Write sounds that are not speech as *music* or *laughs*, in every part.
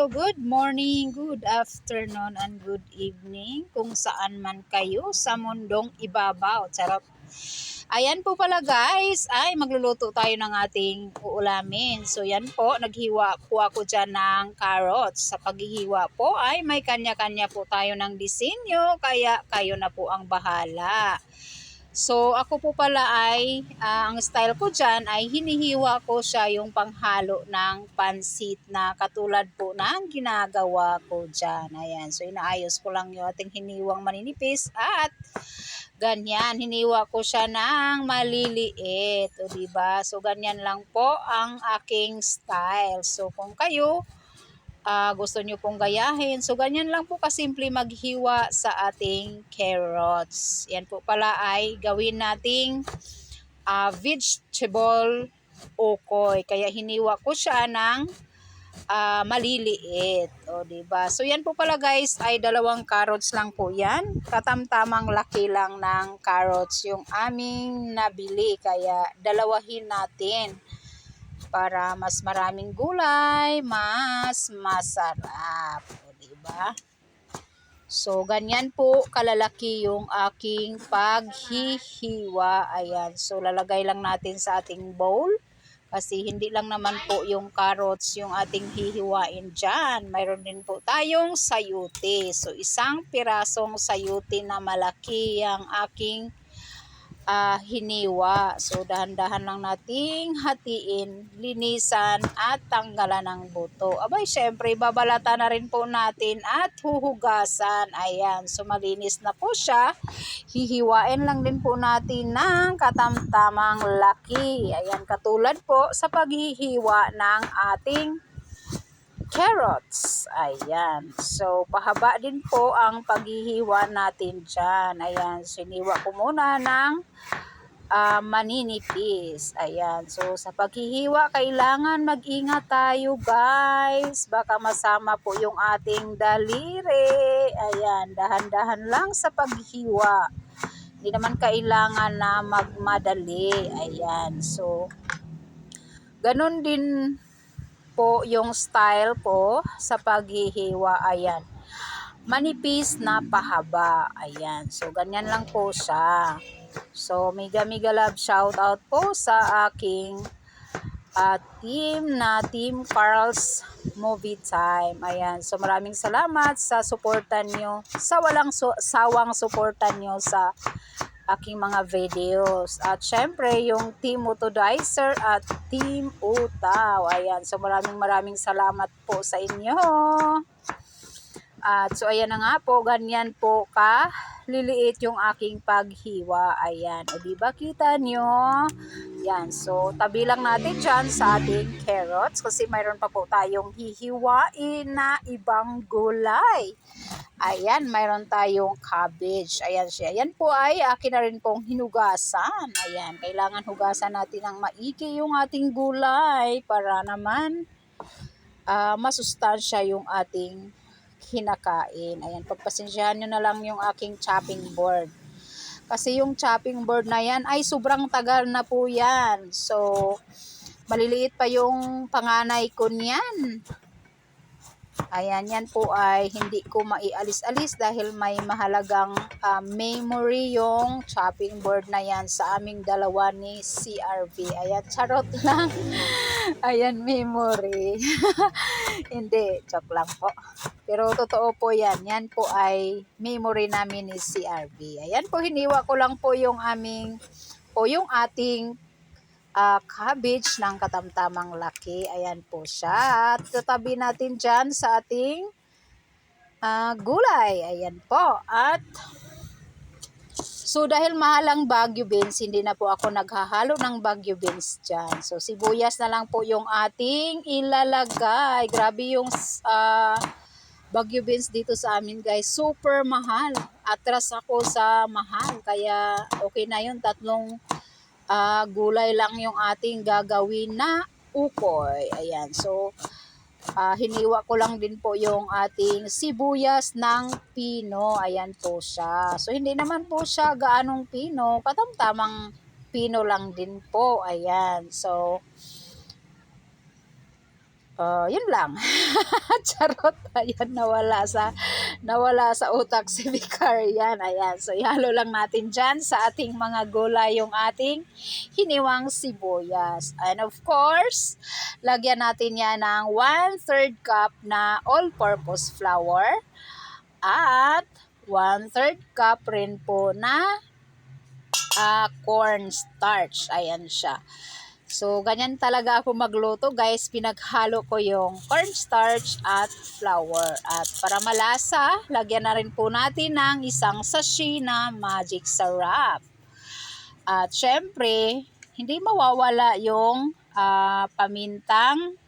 Good morning, good afternoon, and good evening kung saan man kayo sa mundong ibabaw. Charot. Ayan po pala guys, ay magluluto tayo ng ating uulamin. So yan po, naghiwa po ako dyan ng carrots. Sa paghihiwa po ay may kanya-kanya po tayo ng disenyo, kaya kayo na po ang bahala. So, ako po pala ay, ah, ang style ko dyan ay hinihiwa ko siya yung panghalo ng pansit na katulad po ng ginagawa ko dyan. Ayan, so inaayos ko lang yung ating hiniwang maninipis at ganyan, hiniwa ko siya ng maliliit. O, diba? So, ganyan lang po ang aking style. So, kung kayo, ah, gusto nyo pong gayahin. So, ganyan lang po kasimple maghiwa sa ating carrots. Yan po pala ay gawin nating ah, vegetable okoy. Kaya hiniwa ko siya ng ah, maliliit. O, diba? So, yan po pala guys ay dalawang carrots lang po yan. Katamtamang laki lang ng carrots yung aming nabili. Kaya dalawahin natin para mas maraming gulay, mas masarap. O, diba? So, ganyan po kalalaki yung aking paghihiwa. Ayan. So, lalagay lang natin sa ating bowl. Kasi hindi lang naman po yung carrots yung ating hihiwain dyan. Mayroon din po tayong sayuti. So, isang pirasong sayuti na malaki ang aking ah, hiniwa. So, dahan-dahan lang nating hatiin, linisan, at tanggalan ng buto. Abay, syempre, babalata na rin po natin at huhugasan. Ayan, so malinis na po siya. Hihiwain lang din po natin ng katamtamang laki. Ayan, katulad po sa paghihiwa ng ating carrots. Ayan. So, pahaba din po ang paghihiwa natin dyan. Ayan. Siniwa ko muna ng ah, maninipis. Ayan. So, sa paghihiwa, kailangan mag-ingat tayo, guys. Baka masama po yung ating daliri. Ayan. Dahan-dahan lang sa paghiwa. Hindi naman kailangan na magmadali. Ayan. So, ganun din po yung style ko sa paghihiwa. Ayan. Manipis na pahaba. Ayan. So, ganyan lang po siya. So, mega mega love shout out po sa aking uh, team na Team Carl's Movie Time. Ayan. So, maraming salamat sa suportan nyo. Sa walang su- sawang suportan nyo sa aking mga videos. At syempre, yung Team Utodizer at Team Utaw. Ayan. So, maraming maraming salamat po sa inyo. At so, ayan na nga po. Ganyan po ka liliit yung aking paghiwa. Ayan. O, diba kita nyo? Yan. So, tabi lang natin dyan sa ating carrots kasi mayroon pa po tayong hihiwain na ibang gulay. Ayan, mayroon tayong cabbage. Ayan siya. Yan po ay akin na rin pong hinugasan. Ayan, kailangan hugasan natin ng maigi yung ating gulay para naman ah, masustansya yung ating kinakain. Ayan, pagpasensyahan nyo na lang yung aking chopping board. Kasi yung chopping board na yan ay sobrang tagal na po yan. So, maliliit pa yung panganay ko niyan. Ayan, yan po ay hindi ko maialis-alis dahil may mahalagang ah, memory yung chopping board na yan sa aming dalawa ni CRV. Ayan, charot *laughs* lang. Ayan, memory. *laughs* hindi, joke lang po. Pero totoo po yan. Yan po ay memory namin ni CRV. Ayan po, hiniwa ko lang po yung aming o yung ating ah, cabbage ng katamtamang laki. Ayan po siya. At tatabi natin dyan sa ating ah, gulay. Ayan po. At So dahil mahal ang Baguio beans, hindi na po ako naghahalo ng Baguio beans dyan. So sibuyas na lang po yung ating ilalagay. Grabe yung ah, Baguio beans dito sa amin guys. Super mahal. Atras ako sa mahal. Kaya okay na yun. Tatlong ah, gulay lang yung ating gagawin na ukoy. Ayan. So, ah, hiniwa ko lang din po yung ating sibuyas ng pino. Ayan po siya. So, hindi naman po siya gaanong pino. Katamtamang pino lang din po. Ayan. So, Oh, yun lang. *laughs* Charot. Ayan, nawala sa nawala sa utak si Vicar. Yan, ayan. So, ihalo lang natin dyan sa ating mga gulay yung ating hiniwang sibuyas. And of course, lagyan natin yan ng 1 third cup na all-purpose flour at 1 third cup rin po na ah, corn starch. Ayan siya. So, ganyan talaga ako magluto, guys. Pinaghalo ko yung cornstarch at flour. At para malasa, lagyan na rin po natin ng isang sachet na magic sarap. At syempre, hindi mawawala yung ah, pamintang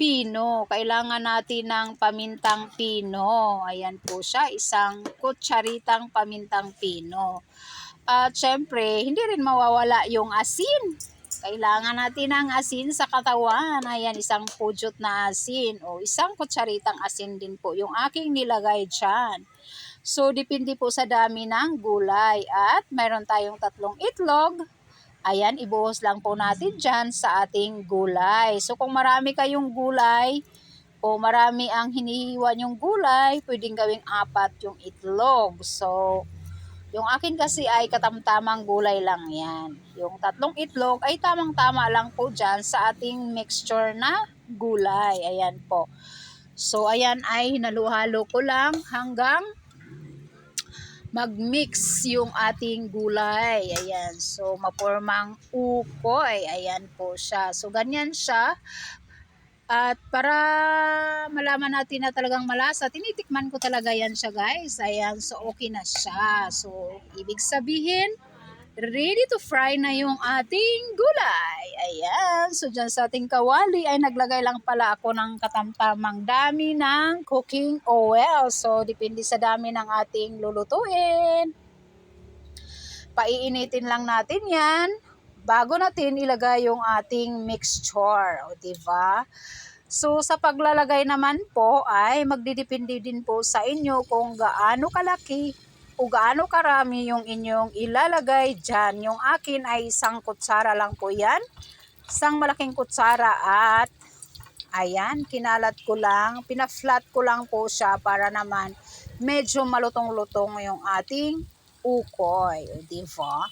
pino. Kailangan natin ng pamintang pino. Ayan po siya, isang kutsaritang pamintang pino. At syempre, hindi rin mawawala yung asin. Kailangan natin ng asin sa katawan. Ayan, isang pudyot na asin o isang kutsaritang asin din po yung aking nilagay dyan. So, depende po sa dami ng gulay. At mayroon tayong tatlong itlog. Ayan, ibuhos lang po natin dyan sa ating gulay. So, kung marami kayong gulay o marami ang hinihiwa yung gulay, pwedeng gawing apat yung itlog. So, yung akin kasi ay katamtamang gulay lang yan. Yung tatlong itlog ay tamang-tama lang po dyan sa ating mixture na gulay. Ayan po. So, ayan ay hinaluhalo ko lang hanggang mag-mix yung ating gulay. Ayan. So, mapormang ukoy. Ayan po siya. So, ganyan siya. At para malaman natin na talagang malasa, tinitikman ko talaga yan siya guys. Ayan, so okay na siya. So, ibig sabihin, ready to fry na yung ating gulay. Ayan, so dyan sa ating kawali ay naglagay lang pala ako ng katamtamang dami ng cooking oil. So, depende sa dami ng ating lulutuin. Paiinitin lang natin yan bago natin ilagay yung ating mixture, o di ba? So sa paglalagay naman po ay magdidepende din po sa inyo kung gaano kalaki o gaano karami yung inyong ilalagay dyan. Yung akin ay isang kutsara lang po yan. Isang malaking kutsara at ayan, kinalat ko lang, pinaflat ko lang po siya para naman medyo malutong-lutong yung ating ukoy. O, di ba?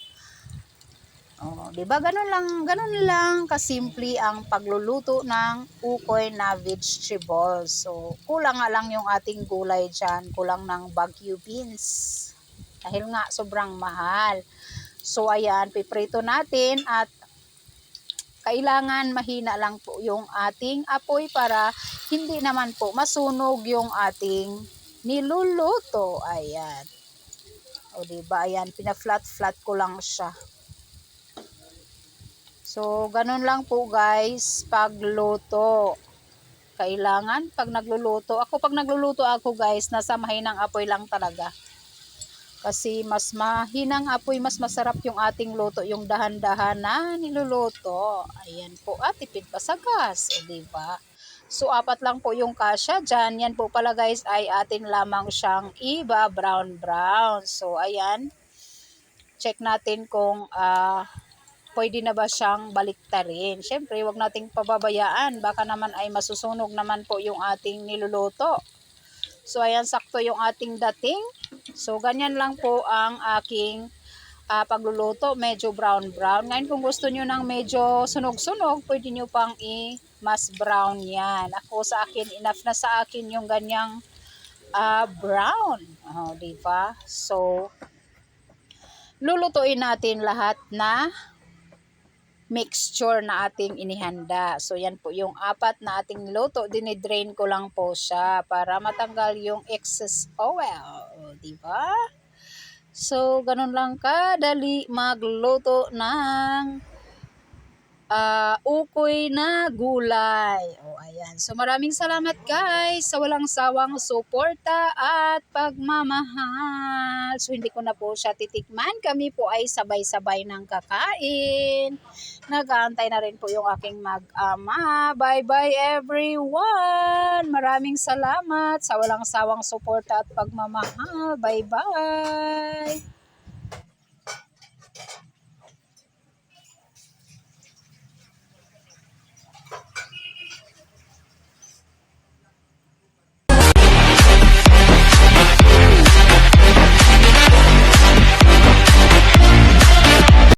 Oh, 'di ba? Ganun lang, ganun lang kasimple ang pagluluto ng ukoy na vegetables. So, kulang nga lang yung ating gulay diyan, kulang ng Baguio beans. Dahil nga sobrang mahal. So, ayan, piprito natin at kailangan mahina lang po yung ating apoy para hindi naman po masunog yung ating niluluto. Ayan. O, 'di ba? Ayan, pina-flat-flat ko lang siya. So, ganun lang po guys, pagluto. Kailangan, pag nagluluto, ako pag nagluluto ako guys, nasa mahinang apoy lang talaga. Kasi mas mahinang apoy, mas masarap yung ating luto, yung dahan-dahan na niluluto. Ayan po, at tipid pa sa gas, eh, di ba? So, apat lang po yung kasya dyan. Yan po pala guys, ay atin lamang siyang iba brown-brown. So, ayan. Check natin kung ah, pwede na ba siyang baliktarin. Siyempre, wag nating pababayaan. Baka naman ay masusunog naman po yung ating niluluto. So, ayan, sakto yung ating dating. So, ganyan lang po ang aking ah, pagluluto. Medyo brown-brown. Ngayon, kung gusto nyo ng medyo sunog-sunog, pwede nyo pang i-mas brown yan. Ako sa akin, enough na sa akin yung ganyang ah, brown. Oh, di ba? So, lulutuin natin lahat na mixture na ating inihanda. So, yan po yung apat na ating luto. Dinidrain ko lang po siya para matanggal yung excess oil. O, Diba? So, ganun lang kadali magluto ng ah ukoy na gulay. O, ayan. So, maraming salamat guys sa walang sawang suporta at pagmamahal. So, hindi ko na po siya titikman. Kami po ay sabay-sabay ng kakain. Nag-aantay na rin po yung aking mag-ama. Bye-bye everyone! Maraming salamat sa walang sawang suporta at pagmamahal. Bye-bye!